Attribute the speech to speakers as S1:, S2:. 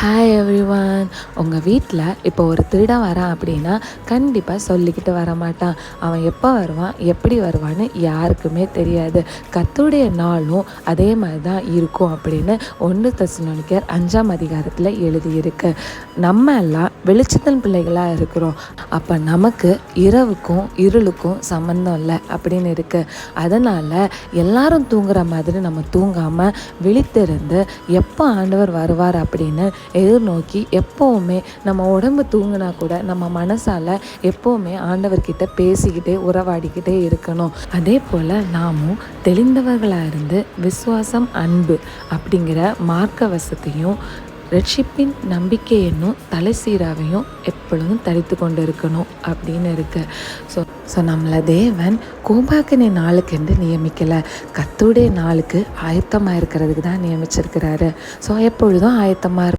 S1: Hi everyone உங்கள் வீட்டில் இப்போ ஒரு திருடன் வரான் அப்படின்னா கண்டிப்பாக சொல்லிக்கிட்டு வர மாட்டான். அவன் எப்போ வருவான் எப்படி வருவான்னு யாருக்குமே தெரியாது. கத்துடைய நாளும் அதே மாதிரி தான் இருக்கும் அப்படின்னு ஒன்று தசுநோனிக்கர் அஞ்சாம் அதிகாரத்தில் எழுதியிருக்கு. நம்ம எல்லாம் வெளிச்சத்தன் பிள்ளைகளாக இருக்கிறோம். அப்போ நமக்கு இரவுக்கும் இருளுக்கும் சம்மந்தம் இல்லை அப்படின்னு இருக்குது அதனால் எல்லாரும் தூங்குற மாதிரி நம்ம தூங்காமல் விழித்திருந்து எப்போ ஆண்டவர் வருவார் அப்படின்னு எதிர்நோக்கி எப்போவுமே நம்ம உடம்பு தூங்கினா கூட நம்ம மனசால் எப்போவுமே ஆண்டவர்கிட்ட பேசிக்கிட்டே உறவாடிக்கிட்டே இருக்கணும். அதே போல் நாமும் தெளிந்தவர்களாக இருந்து விசுவாசம் அன்பு அப்படிங்கிற மார்க்க வசத்தையும் ரட்சிப்பின் நம்பிக்கை என்னும் தலை சீராவையும் எப்பொழுதும் தரித்து கொண்டு இருக்கணும் அப்படின்னு இருக்கு. ஸோ ஸோ நம்மளை தேவன் கோபாக்கினை நாளுக்கென்று நியமிக்கலை. கத்துடைய நாளுக்கு ஆயத்தமாக இருக்கிறதுக்கு தான் நியமிச்சிருக்கிறாரு. ஸோ எப்பொழுதும் ஆயத்தமாக